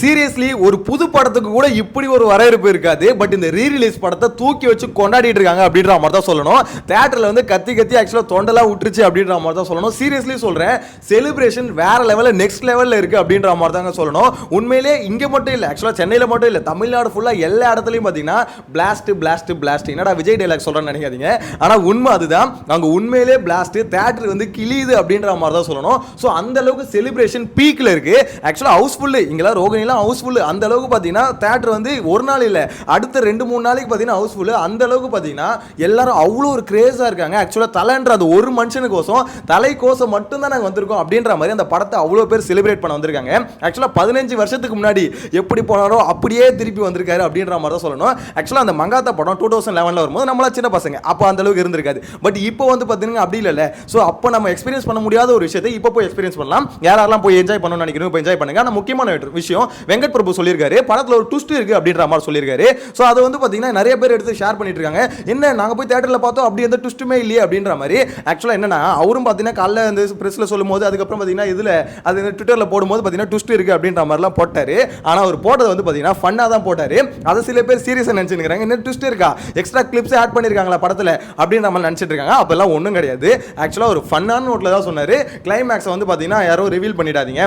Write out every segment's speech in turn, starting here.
Seriously ஒரு புது படத்துக்கு கூட இப்படி ஒரு வரவேற்பு இருக்காது. பட் இந்த ரீ ரிலீஸ் படத்தை தூக்கி வச்சு கொண்டாடிட்டு இருக்காங்க அப்படின்ற மாதிரி தான் சொல்லணும். தேட்டரில் வந்து கத்தி கத்தி ஆக்சுவலாக தொண்டெல்லாம் விட்டுருச்சு அப்படின்ற மாதிரி தான் சொல்லணும். சீரியஸ்லி சொல்கிறேன் செலிப்ரேஷன் வேற லெவலில் நெக்ஸ்ட் லெவலில் இருக்குது அப்படின்ற மாதிரி தாங்க சொல்லணும். உண்மையிலே இங்கே மட்டும் இல்லை ஆக்சுவலாக சென்னையில் மட்டும் இல்லை தமிழ்நாடு ஃபுல்லாக எல்லா இடத்துலையும் பார்த்தீங்கன்னா பிளாஸ்ட் பிளாஸ்ட் பிளாஸ்ட் என்னடா விஜய் டைலாக் சொல்கிறேன்னு நினைக்காதீங்க. ஆனால் உண்மை அதுதான் அங்கே உண்மையிலே பிளாஸ்ட் தேட்டர் வந்து கிளியுது அப்படின்ற மாதிரி தான் சொல்லணும். ஸோ அந்த அளவுக்கு செலிப்ரேஷன் பீக்கில் இருக்கு. ஆக்சுவலாக ஹவுஸ்ஃபுல்லு இங்கெல்லாம் ரோகிணிலாம் ஹவுஸ்ஃபுல்லு அந்த அளவுக்கு பார்த்தீங்கன்னா தேட்டர் வந்து ஒரு நாள் இல்லை அடுத்த ரெண்டு மூணு நாளைக்கு பார்த்தீங்கன்னா ஹவுஸ்ஃபுல்லு அந்த அளவுக்கு பார்த்தீங்கன்னா எல்லாரும் அவ்வளோ ஒரு கிரேஸாக இருக்காங்க. ஆக்சுவலாக தலைன்ற அது ஒரு மனுஷனுக்கோசம் தலைக்கோசம் மட்டும்தான் நாங்கள் வந்திருக்கோம் அப்படின்ற மாதிரி அந்த படத்தை அவ்வளோ பேர் செலிப்ரேட் பண்ண வந்திருக்காங்க. ஆக்சுவலாக பதினஞ்சு வருஷத்துக்கு முன்னாடி எப்படி போனாரோ அப்படியே திருப்பி வந்திருக்காரு அப்படின்ற மாதிரி தான் சொல்லணும் ஆக்சுவலாக அந்த மங்காத்தா படம் டூ தௌசண்ட் லெவனில் வரும்போது நம்மளா சின்ன பசங்க. அப்போ அந்த அளவுக்கு இருந்திருக்காது. பட் இப்போ வந்து பார்த்தீங்கன்னா அப்படி இல்லை ஸோ அப்போ நம்ம எக்ஸ்பீரியன்ஸ் பண்ண முடியாத ஒரு விஷயத்தை இப்போ போய் எக்ஸ்பீரியன்ஸ் பண்ணலாம். யாரெல்லாம் போய் என்ஜாய் பண்ணணும்னு நினைக்கிறோம் இப்போ என்ஜாய் பண்ணுங்க. ஆனால் முக்கியமான விஷயம் வெங்கட் பிரபு சொல்லியிருக்காரு படத்தில் ஒரு ட்விஸ்ட் இருக்கு அப்படின்ற மாதிரி சொல்லியிருக்காரு. ஸோ அதை வந்து பார்த்தீங்கன்னா நிறைய பேர் எடுத்து ஷேர் பண்ணிட்டு இருக்காங்க என்ன நாங்கள் போய் தேட்டரில் பார்த்தோம் அப்படி எந்த ட்விஸ்ட்டுமே இல்லையே அப்படின்ற மாதிரி. ஆக்சுவலாக என்னன்னா அவரும் பார்த்தீங்கன்னா காலைல இந்த ப்ரெஸ்ஸில் சொல்லும் போது அதுக்கப்புறம் பார்த்தீங்கன்னா இதில் அது ட்விட்டரில் போடும்போது பார்த்தீங்கன்னா ட்விஸ்ட் இருக்கு அப்படின்ற மாதிரிலாம் போட்டார். ஆனால் அவர் போட்டது வந்து பார்த்தீங்கன்னா ஃபன்னாக தான் போட்டார். அதை சில பேர் சீரியஸாக நினச்சிருக்காங்க என்ன ட்விஸ்ட் இருக்கா? எக்ஸ்ட்ரா கிளிப்ஸ் ஆட் பண்ணியிருக்காங்களா படத்தில் அப்படின்ற மாதிரி நினச்சிட்டு இருக்காங்க அப்போல்லாம் ஒன்றும் கிடையாது. ஆக்சுவலாக ஒரு ஃபன்னான நோட்டில் தான் சொன்னார். கிளைமேக்ஸை வந்து பார்த்தீங்கன்னா யாரோ ரிவீல் பண்ணிடாதீங்க.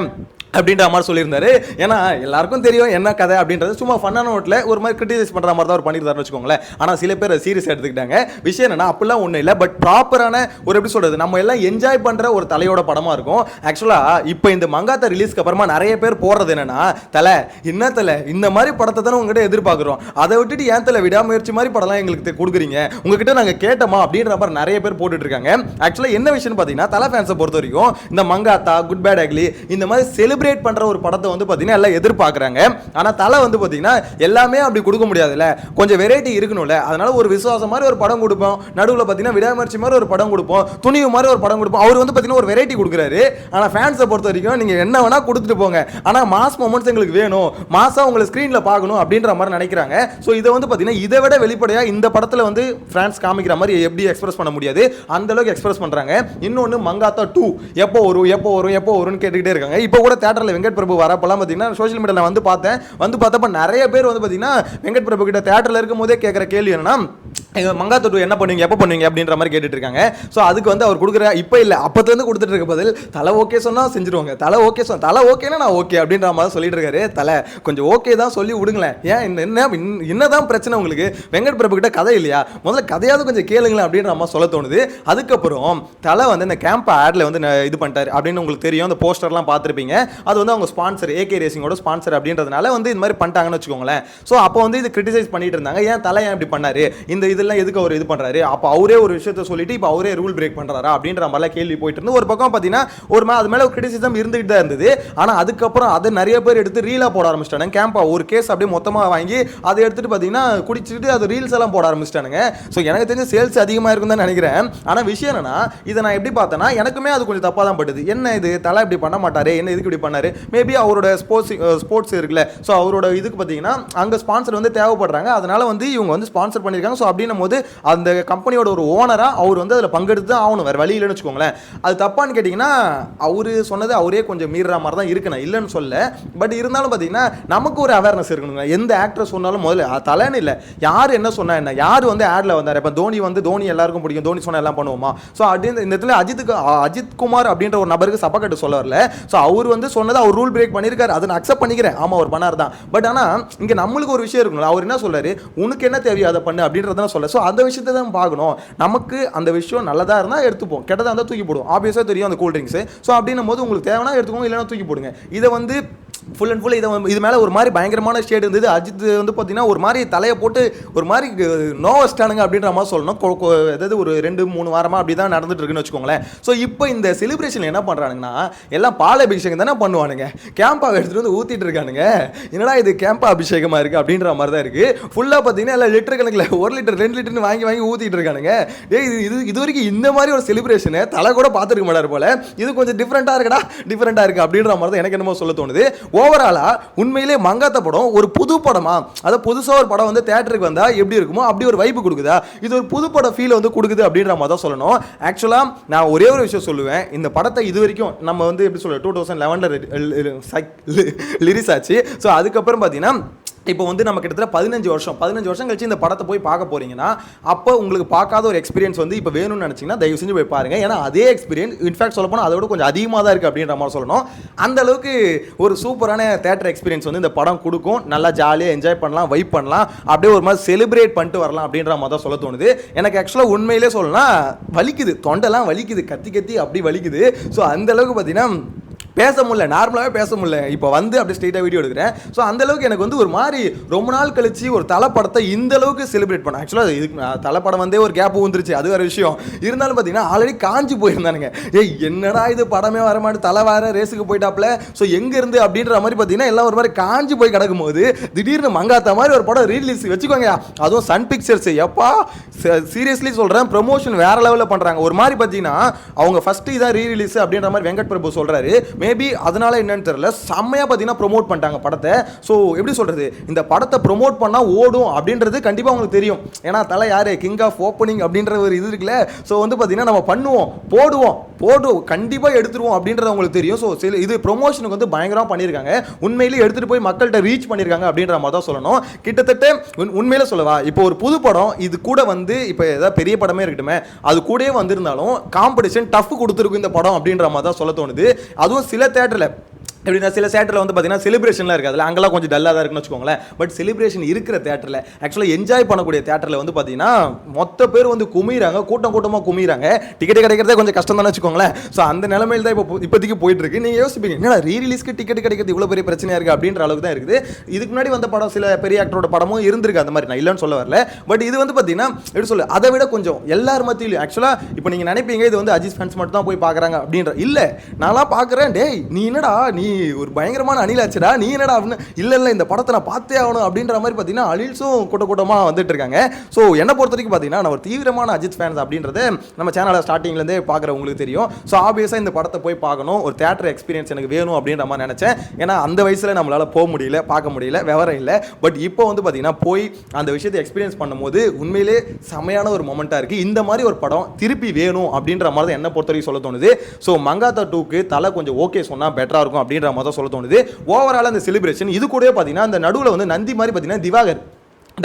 அப்படின்ற மாதிரி சொல்லியிருந்தாரு. ஏன்னா எல்லாருக்கும் தெரியும் என்ன கதை அப்படின்றது. சும்மா ஃபன்னான நோட்டில் ஒரு மாதிரி கிரிட்டிசைஸ் பண்ணுற மாதிரி தான் அவர் பண்ணியிருந்தாருன்னு வச்சுக்கோங்களேன். ஆனால் சில பேர் சீரியஸ் எடுத்துக்கிட்டாங்க. விஷயம் என்னன்னா அப்படிலாம் ஒன்றும் இல்லை. பட் ப்ராப்பரான ஒரு எப்படி சொல்கிறது நம்ம எல்லாம் என்ஜாய் பண்ணுற ஒரு தலையோட படமாக இருக்கும். ஆக்சுவலாக இப்போ இந்த மங்காத்தா ரிலீஸ்க்கு அப்புறமா நிறைய பேர் போடுறது என்னன்னா தலை என்ன தலை? இந்த மாதிரி படத்தை தானே உங்ககிட்ட எதிர்பார்க்குறோம். அதை விட்டுட்டு ஏன் தலை? விடாமுயற்சி மாதிரி படம்லாம் எங்களுக்கு கொடுக்குறீங்க. உங்ககிட்ட நாங்கள் கேட்டோமா? அப்படின்ற மாதிரி நிறைய பேர் போட்டுட்டு இருக்காங்க ஆக்சுவலாக என்ன விஷயம்னு பார்த்தீங்கன்னா தலை ஃபேன்ஸை பொறுத்த வரைக்கும் இந்த மங்காத்தா குட் பேட் அக்லி இந்த மாதிரி செலிப்ரேட் பண்ணுற ஒரு படத்தை வந்து பார்த்தீங்கன்னா எல்லாம் எதிர்பார்க்குறாங்க. ஆனால் தலை வந்து பார்த்தீங்கன்னா எல்லாமே அப்படி கொடுக்க முடியாதுல்ல. கொஞ்சம் வெரைட்டி இருக்கணும்ல. அதனால ஒரு விசுவாசம் மாதிரி ஒரு படம் கொடுப்போம். நடுவில் பார்த்தீங்கன்னா விடாமர்ச்சி மாதிரி ஒரு படம் கொடுப்போம். துணிவு மாதிரி ஒரு படம் கொடுப்போம். அவர் வந்து பார்த்தீங்கன்னா ஒரு வெரைட்டி கொடுக்குறாரு. ஆனால் ஃபேன்ஸை பொறுத்த வரைக்கும் நீங்கள் என்ன வேணால் கொடுத்துட்டு போங்க. ஆனால் மாஸ் மொமெண்ட்ஸ் எங்களுக்கு வேணும். மாசா உங்களை ஸ்க்ரீனில் பார்க்கணும் அப்படின்ற மாதிரி நினைக்கிறாங்க. ஸோ இதை வந்து பார்த்தீங்கன்னா இதை விட வெளிப்படையாக இந்த படத்தில் வந்து ஃப்ரான்ஸ் காமிக்கிற மாதிரி எப்படி எக்ஸ்பிரஸ் பண்ண முடியாது? அந்த அளவுக்கு எக்ஸ்பிரஸ் பண்ணுறாங்க இன்னொன்று மங்காத்தா டூ எப்போ வரும் எப்போ வரும் எப்போ வரும்னு கேட்டுக்கிட்டே இருக்காங்க. இப்போ கூட தேட்டரில் வெங்கட் பிரபு வரப்பெல்லாம் பார்த்தீங்கன்னா சோஷியல் மீடியாவில் வந்து பார்த்தேன். வந்து பார்த்தப்ப நிறைய பேர் வந்து பார்த்தீங்கன்னா வெங்கட் பிரபு கிட்ட தேட்டரில் இருக்கும் போதே கேட்குற கேள்வி என்னன்னா எங்கள் மங்கா தொட்டு என்ன பண்ணுவீங்க எப்போ பண்ணுவீங்க அப்படின்ற மாதிரி கேட்டுட்டு இருக்காங்க. ஸோ அதுக்கு வந்து அவர் கொடுக்குற இப்போ இல்லை அப்போத்துலேருந்து கொடுத்துட்டு இருக்க பதில் தலை ஓகே சொன்னால் செஞ்சுருவாங்க. தலை ஓகே சொன்ன தலை ஓகேனா நான் ஓகே அப்படின்ற மாதிரி சொல்லிட்டு இருக்காரு. தலை கொஞ்சம் ஓகே தான் சொல்லி விடுங்களேன். ஏன் என்ன என்ன தான் என்னதான் பிரச்சனை உங்களுக்கு? வெங்கட் பிரபு கிட்ட கதை இல்லையா? முதல்ல கதையாவது கொஞ்சம் கேளுங்களேன் அப்படின்ற மாதிரி சொல்ல தோணுது. அதுக்கப்புறம் தலை வந்து இந்த கேம்ப் ஆட்ல வந்து இது பண்ணிட்டாரு அப்படின்னு உங்களுக்கு தெரியும். அந்த போஸ்டர்லாம் பார்த்துருப்பீங்க. அது வந்து அவங்க ஸ்பான்சர் ஏகே ரேசிங்கோட ஸ்பான்சர் அப்படின்றதுனால வந்து இது மாதிரி பண்ணிட்டாங்கன்னு வச்சுக்கோங்களேன். ஸோ அப்போ வந்து இது கிரிட்டிசைஸ் பண்ணிட்டு இருந்தாங்க. ஏன் தலை ஏன் இப்படி பண்ணாரு? இந்த இது இதெல்லாம் எதுக்கு அவர் இது பண்றாரு? அப்போ அவரே ஒரு விஷயத்த சொல்லிட்டு இப்போ அவரே ரூல் பிரேக் பண்ணுறாரா அப்படின்ற மாதிரிலாம் கேள்வி போயிட்டு இருந்து ஒரு பக்கம் பார்த்தீங்கன்னா ஒரு மா அது மேலே ஒரு கிரிட்டிசிசம் இருந்துகிட்டு தான் இருந்தது. ஆனால் அதுக்கப்புறம் அதை நிறைய பேர் எடுத்து ரீலாக போட ஆரம்பிச்சிட்டாங்க கேம்பா ஒரு கேஸ் அப்படியே மொத்தமாக வாங்கி அதை எடுத்துட்டு பார்த்தீங்கன்னா குடிச்சிட்டு அது ரீல்ஸ் எல்லாம் போட ஆரம்பிச்சிட்டானுங்க. ஸோ எனக்கு தெரிஞ்ச சேல்ஸ் அதிகமாக இருக்கும் தான் நினைக்கிறேன். ஆனால் விஷயம் என்னன்னா இதை நான் எப்படி பார்த்தேன்னா எனக்குமே அது கொஞ்சம் தப்பாக தான் பட்டுது. என்ன இது? தலை இப்படி பண்ண மாட்டாரு? என்ன இதுக்கு இப்படி பண்ணாரு? மேபி அவரோட ஸ்போர்ட்ஸ் ஸ்போர்ட்ஸ் இருக்குல்ல. ஸோ அவரோட இதுக்கு பார்த்தீங்கன்னா அங்கே ஸ்பான்சர் வந்து தேவைப்படுறாங்க. அதனால வந்து இவங்க வந்து ஸ்பான்சர் பண்ணியிருக்காங்க. ஸோ அப்படின்னும் போது அந்த கம்பெனியோட ஒரு ஓனராக அவர் வந்து அதில் பங்கெடுத்து தான் ஆகணும். வேறு வழி இல்லைன்னு வச்சுக்கோங்களேன். அது தப்பான்னு கேட்டிங்கன்னா அவர் சொன்னது அவரே கொஞ்சம் மீறுற மாதிரி தான் இருக்கு நான் இல்லைன்னு சொல்ல. பட் இருந்தாலும் பார்த்தீங்கன்னா நமக்கு ஒரு அவேர்னஸ் இருக்கணுங்க. எந்த ஆக்டர் சொன்னாலும் முதல்ல தலைன்னு இல்லை. யார் என்ன சொன்னா என்ன? யார் வந்து ஆடில் வந்தார்? இப்போ தோனி வந்து தோனி எல்லாருக்கும் பிடிக்கும். தோனி சொன்னால் எல்லாம் பண்ணுவோமா? ஸோ அப்படின்னு இந்த இடத்துல அஜித்துக்கு அஜித் குமார் அப்படின்ற ஒரு நபருக்கு சப்பக்கட்டு சொல்ல வரல. ஸோ அவர் வந்து சொன்னதை அவர் ரூல் பிரேக் பண்ணியிருக்காரு அதை நான் அக்செப்ட் பண்ணிக்கிறேன். ஆமா அவர் பண்ணார் தான் பட் ஆனால் இங்கே நம்மளுக்கு ஒரு விஷயம் இருக்கணும் அவர் என்ன சொல்றாரு? உனக்கு என்ன தேவையோ அதை பண்ணு அப்படின்றத சொல்ல. ஸோ அந்த விஷயத்தை தான் பார்க்கணும். நமக்கு அந்த விஷயம் நல்லதாக இருந்தால் எடுத்துப்போம். கெட்டதாக இருந்தால் தூக்கி போடுவோம். ஆப்வியஸாக தெரியும் அந்த கூல் ட்ரிங்க்ஸ் ஸோ அப்படின்னும் போது உங்களுக்கு தேவைன்னா எடுத்துக்கோங்க இல்லைன்னா தூக்கி போடுங்க. இதை வந்து ஃபுல் அண்ட் ஃபுல் இதை இது மேலே ஒரு மாதிரி பயங்கரமான ஷேட் இருந்தது. அஜித் வந்து பார்த்தீங்கன்னா ஒரு மாதிரி தலையை போட்டு ஒரு மாதிரி நோவஸ்டானுங்க அப்படின்ற மாதிரி சொல்லணும். கொ- அதாவது ஒரு ரெண்டு மூணு வாரமாக அப்படி தான் நடந்துட்டு இருக்குன்னு வச்சுக்கோங்களேன். ஸோ இப்போ இந்த செலிப்ரேஷன் என்ன பண்ணுறானுங்கன்னா எல்லாம் பால் அபிஷேகம் தானே பண்ணுவானுங்க. கேம்பாவை எடுத்துகிட்டு வந்து ஊற்றிட்டு இருக்கானுங்க. என்னடா இது கேம்பா அபிஷேகமாக இருக்குது அப்படின்ற மாதிரி தான் இருக்குது ஃபுல்லாக பார்த்தீங்கன்னா எல்லாம் லிட்டர் கணக்கில் ஒரு லிட்டர் ரெண்டு லிட்டர்னு வாங்கி வாங்கி ஊற்றிட்டு இருக்கானுங்க. ஏய் இது இது இது வரைக்கும் இந்த மாதிரி ஒரு செலிப்ரேஷனை தலை கூட பார்த்துருக்க மாட்டார் போல. இது கொஞ்சம் டிஃப்ரெண்ட்டாக இருக்குடா டிஃப்ரெண்ட்டாக இருக்குது அப்படின்ற மாதிரி தான் எனக்கு என்னமோ சொல்ல தோணுது. ஓவராலாக உண்மையிலே மங்காத்த படம் ஒரு புது படமா? அதாவது புதுசாக ஒரு படம் வந்து தேட்டருக்கு வந்தால் எப்படி இருக்குமோ அப்படி ஒரு வைப்பு கொடுக்குதா? இது ஒரு புது பட ஃபீல் வந்து கொடுக்குது அப்படின்ற மாதிரி தான் சொல்லணும். ஆக்சுவலாக நான் ஒரே ஒரு விஷயம் சொல்லுவேன். இந்த படத்தை இது வரைக்கும் நம்ம வந்து எப்படி சொல்ல டூ தௌசண்ட் லெவனில் லிரிஸ் ஆச்சு. ஸோ அதுக்கப்புறம் பார்த்தீங்கன்னா இப்போ வந்து நம்ம கிட்டத்தட்ட பதினஞ்சு வருஷம் பதினஞ்சு வருஷம் கழிச்சு இந்த படத்தை போய் பார்க்க போறீங்கன்னா அப்போ உங்களுக்கு பார்க்காத ஒரு எக்ஸ்பீரியன்ஸ் வந்து இப்போ வேணும்னு நினச்சிங்கன்னா தயவு செஞ்சு போய் பாருங்க. ஏன்னா அதே எக்ஸ்பீரியன்ஸ் இன்ஃபேக்ட் சொல்ல போனால் அதோட கொஞ்சம் அதிகமாக தான் இருக்குது அப்படின்ற மாதிரி சொல்லணும். அந்த அளவுக்கு ஒரு சூப்பரான தேட்டர் எக்ஸ்பீரியன்ஸ் வந்து இந்த படம் கொடுக்கும். நல்லா ஜாலியாக என்ஜாய் பண்ணலாம் வைப் பண்ணலாம். அப்படியே ஒரு மாதிரி செலிப்ரேட் பண்ணிட்டு வரலாம் அப்படின்ற மாதிரி தான் சொல்ல தோணுது. எனக்கு ஆக்சுவலாக உண்மையிலே சொல்லலாம் வலிக்குது. தொண்டெல்லாம் வலிக்குது. கத்தி கத்தி அப்படி வலிக்குது. ஸோ அந்த அளவுக்கு பார்த்தீங்கன்னா பேச முடியல நார்மலாகவே பேச முடியல. இப்போ வந்து அப்படியே ஸ்ட்ரெயிட்டாக வீடியோ எடுக்கிறேன். ஸோ அந்தளவுக்கு எனக்கு வந்து ஒரு மாதிரி ரொம்ப நாள் கழிச்சு ஒரு தலைப்படத்தை இந்த அளவுக்கு செலிப்ரேட் பண்ணேன் ஆக்சுவலாக இதுக்கு நான் வந்தே ஒரு கேப் வந்துருச்சு அது வேறு விஷயம். இருந்தாலும் பார்த்தீங்கன்னா ஆல்ரெடி காஞ்சி போயிருந்தானுங்க. ஏய் என்னடா இது படமே வர மாட்டேன் தலை வேற ரேஸுக்கு போயிட்டாப்ல. ஸோ எங்கேருந்து அப்படின்ற மாதிரி பார்த்தீங்கன்னா எல்லாம் ஒரு மாதிரி காஞ்சி போய் கிடக்கும் போது திடீர்னு மங்காத்த மாதிரி ஒரு படம் ரீலீஸ் வச்சுக்கோங்க அதுவும் சன் பிக்சர்ஸ் எப்பா சீரியஸ்லி சொல்கிறேன் ப்ரொமோஷன் வேறு லெவலில் பண்ணுறாங்க ஒரு மாதிரி பார்த்தீங்கன்னா அவங்க ஃபஸ்ட்டு இதான் ரீ ரிலீஸ் அப்படின்ற மாதிரி வெங்கட் பிரபு சொல்கிறாரு மேபி அதனால என்னன்னு தெரியல. செம்மையாக பார்த்தீங்கன்னா ப்ரோமோட் பண்ணிட்டாங்க படத்தை. ஸோ எப்படி சொல்கிறது இந்த படத்தை ப்ரோமோட் பண்ணால் ஓடும் அப்படின்றது கண்டிப்பாக உங்களுக்கு தெரியும். ஏன்னா தலை யார்? கிங் ஆஃப் ஓப்பனிங் அப்படின்ற ஒரு இது இருக்குல்ல. ஸோ வந்து பார்த்தீங்கன்னா நம்ம பண்ணுவோம் போடுவோம் போடுவோம் கண்டிப்பாக எடுத்துருவோம் அப்படின்றது உங்களுக்கு தெரியும். ஸோ சில இது ப்ரொமோஷனுக்கு வந்து பயங்கரமாக பண்ணியிருக்காங்க. உண்மையிலேயே எடுத்துகிட்டு போய் மக்கள்கிட்ட ரீச் பண்ணியிருக்காங்க அப்படின்ற மாதிரி தான் சொல்லணும். கிட்டத்தட்ட உண்- உண்மையில சொல்லவா? இப்போ ஒரு புது படம் இது கூட வந்து இப்போ ஏதாவது பெரிய படமே இருக்கட்டுமே. அது கூடயே வந்திருந்தாலும் காம்படிஷன் டஃப் கொடுத்துருக்கும் இந்த படம் அப்படின்ற மாதிரி தான் சொல்ல தோணுது. அதுவும் சில தேட்டரில். எப்படின்னா சில தேட்டரில் வந்து பார்த்தீங்கன்னா செலிப்ரேஷன்லாம் இருக்குது. அதில் அங்கெல்லாம் கொஞ்சம் டல்லாக தான் இருக்குன்னு வச்சுக்கோங்களேன். பட் செலிப்ரேஷன் இருக்கிற தேட்டரில் ஆக்சுவலாக என்ஜாய் பண்ணக்கூடிய தேட்டரில் வந்து பார்த்தீங்கன்னா மொத்த பேர் வந்து குமிறாங்க கூட்டம் கூட்டமாக குமிறாங்க டிக்கெட் கிடைக்கிறதே கொஞ்சம் கஷ்டம் தானே வச்சுக்கோங்களேன். ஸோ அந்த நிலமையில் தான் இப்போ இப்போதைக்கு போயிட்டு இருக்கு நீங்கள் யோசிப்பீங்க என்ன ரீ ரிலீஸ்க்கு டிக்கெட் கிடைக்கிறது இவ்வளோ பெரிய பிரச்சனையாக இருக்குது அப்படின்ற அளவுக்கு தான் இருக்குது. இதுக்கு முன்னாடி வந்த படம் சில பெரிய ஆக்டரோட படமும் இருந்திருக்கு. அந்த மாதிரி நான் இல்லைன்னு சொல்ல வரல. பட் இது வந்து பார்த்தீங்கன்னா எப்படி சொல்லு அதை விட கொஞ்சம் எல்லார் மத்தியிலும் ஆக்சுவலாக இப்போ நீங்கள் நினைப்பீங்க இது வந்து அஜித் ஃபேன்ஸ் மட்டும் தான் போய் பார்க்குறாங்க அப்படின்ற இல்லை. நான்லாம் பார்க்குறேன் டேய் நீ என்னடா நீ ஒரு பயங்கரமான அணில் ஆச்சுடா. நீ என்னடா அப்படின்னு இல்லை இல்லை இந்த படத்தை நான் பார்த்தே ஆகணும் அப்படின்ற மாதிரி பார்த்தீங்கன்னா அணில்ஸும் கூட்ட கூட்டமாக வந்துட்டு இருக்காங்க. ஸோ என்னை பொறுத்த வரைக்கும் பார்த்தீங்கன்னா நான் ஒரு தீவிரமான அஜித் ஃபேன்ஸ் அப்படின்றது நம்ம சேனலை ஸ்டார்டிங்லேருந்தே பார்க்குறவங்களுக்கு தெரியும். ஸோ ஆப்வியஸாக இந்த படத்தை போய் பார்க்கணும். ஒரு தேட்டர் எக்ஸ்பீரியன்ஸ் எனக்கு வேணும் அப்படின்ற மாதிரி நினச்சேன். ஏன்னா அந்த வயசில் நம்மளால் போக முடியல பார்க்க முடியல விவரம் இல்லை. பட் இப்போ வந்து பார்த்தீங்கன்னா போய் அந்த விஷயத்தை எக்ஸ்பீரியன்ஸ் பண்ணும்போது உண்மையிலே செமையான ஒரு மொமெண்ட்டாக இருக்குது இந்த மாதிரி ஒரு படம் திருப்பி வேணும் அப்படின்ற மாதிரி தான் என்னை பொறுத்த வரைக்கும் சொல்ல தோணுது. ஸோ மங்காத்தா டூக்கு தலை கொஞ்சம் ஓகே சொன்னால் பெட்டராக இருக்கும் அப்படின்னு அப்படின்ற மாதிரி தான் சொல்ல தோணுது. ஓவரால் அந்த செலிப்ரேஷன் இது கூட பார்த்தீங்கன்னா அந்த நடுவில் வந்து நந்தி மாதிரி பார்த்தீங்கன்னா திவாகர்.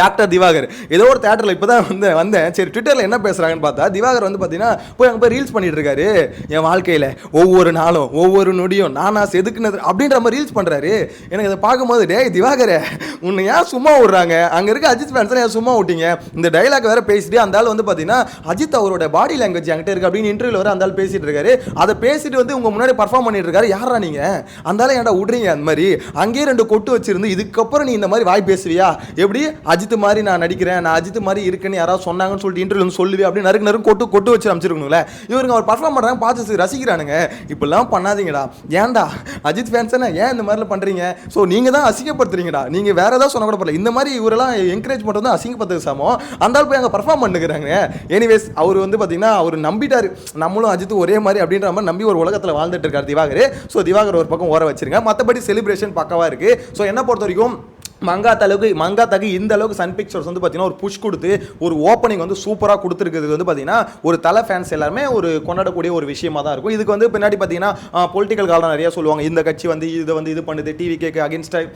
டாக்டர் திவாகர். ஏதோ ஒரு தேட்டரில் இப்போ தான் வந்து வந்தேன். சரி ட்விட்டரில் என்ன பேசுகிறாங்கன்னு பார்த்தா திவாகர் வந்து பார்த்தீங்கன்னா போய் அங்கே போய் ரீல்ஸ் பண்ணிட்டு இருக்காரு. என் வாழ்க்கையில் ஒவ்வொரு நாளும் ஒவ்வொரு நொடியும் நானா செதுக்குனது அப்படின்ற மாதிரி ரீல்ஸ் பண்ணுறாரு எனக்கு அதை பார்க்கும்போது டேய் திவாகரே உன்னை ஏன் சும்மா விட்றாங்க? அங்கே இருக்க அஜித் ஃபேன்ஸ் ஏன் சும்மா விட்டீங்க? இந்த டைலாக் வேறு பேசிட்டு அந்த ஆள் வந்து பார்த்தீங்கன்னா அஜித் அவரோட பாடி லாங்குவேஜ் என்கிட்ட இருக்கு அப்படின்னு இன்டர்வியூவில் வர அந்த ஆள் பேசிட்டு இருக்காரு. அதை பேசிட்டு வந்து உங்கள் முன்னாடி பர்ஃபார்ம் பண்ணிட்டு இருக்காரு. யாரா நீங்க? அந்த ஏன்டா விட்றீங்க அந்த மாதிரி? அங்கேயே ரெண்டு கொட்டு வச்சிருந்து இதுக்கப்புறம் நீ இந்த மாதிரி வாய் பேசுவியா? எப்படி? அஜித் அஜித் மாதிரி நான் நடிக்கிறேன் நான் அஜித் மாதிரி இருக்கேன்னு யாராவது சொன்னாங்கன்னு சொல்லிட்டு இன்டர்வியூ வந்து சொல்லுவேன் அப்படின்னு நறுக்கு நறுக்கு கொட்டு கொட்டு வச்சு அமைச்சிருக்கணும்ல இவருங்க அவர் பர்ஃபார்ம் பண்ணுறாங்க பார்த்து ரசிக்கிறானுங்க. இப்படிலாம் பண்ணாதீங்கடா. ஏன்டா? அஜித் ஃபேன்ஸ் ஏன் இந்த மாதிரிலாம் பண்ணுறீங்க ஸோ நீங்கள் தான் அசிங்கப்படுத்துறீங்கடா. நீங்கள் வேறு ஏதாவது சொன்ன கூட பரவாயில்ல. இந்த மாதிரி இவரெல்லாம் என்கரேஜ் பண்ணுறது தான் அசிங்கப்படுத்துறது சமம் அந்த ஆள் போய் அங்கே பர்ஃபார்ம் பண்ணுறாங்க எனிவேஸ் அவர் வந்து பார்த்தீங்கன்னா அவர் நம்பிட்டார். நம்மளும் அஜித் ஒரே மாதிரி அப்படின்ற மாதிரி நம்பி ஒரு உலகத்தில் வாழ்ந்துட்டு இருக்கார் திவாகர். ஸோ திவாகர் ஒரு பக்கம் ஓர வச்சிருங்க. மற்றபடி செலிப்ரேஷன் பக்கவாக இருக்குது ஸோ என்ன பொறுத்த வரைக்கும் மங்காத் அளவுக்கு மங்காத்தாக்கு இந்த அளவுக்கு சன் பிக்சர்ஸ் வந்து பார்த்தீங்கன்னா ஒரு புஷ் கொடுத்து ஒரு ஓப்பனிங் வந்து சூப்பராக கொடுத்துருக்குது வந்து பார்த்தீங்கன்னா ஒரு தலை ஃபேன்ஸ் எல்லாருமே ஒரு கொண்டாடக்கூடிய ஒரு விஷயமா தான் இருக்கும். இதுக்கு வந்து பின்னாடி பார்த்தீங்கன்னா பொலிட்டிக்கல் காலம் நிறைய சொல்லுவாங்க. இந்த கட்சி வந்து இதை வந்து இது பண்ணுது டிவி கேக்கு அகேன்ஸ்டாக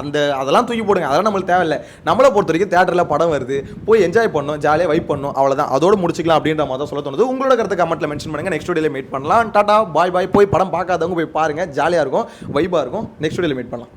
அந்த அதெல்லாம் தூக்கி போடுங்க. அதெல்லாம் நம்மளுக்கு தேவையில்லை. நம்மளை பொறுத்த வரைக்கும் தேட்டரில் படம் வருது. போய் என்ஜாய் பண்ணணும் ஜாலியாக வைப் பண்ணணும் அவ்வளோதான் அதோடு முடிச்சிக்கலாம் அப்படின்ற மாதிரி தான் சொல்ல தோணுது. உங்களோட கருத்தை கமெண்ட்டில் மென்ஷன் பண்ணுங்க. நெக்ஸ்ட் வீடியோவில் மீட் பண்ணலாம். டாட்டா பாய் பாய் போய் படம் பார்க்காதவங்க போய் பாருங்க. ஜாலியாக இருக்கும் வைப்பாக இருக்கும். நெக்ஸ்ட் வீடியோவில் மீட் பண்ணலாம்.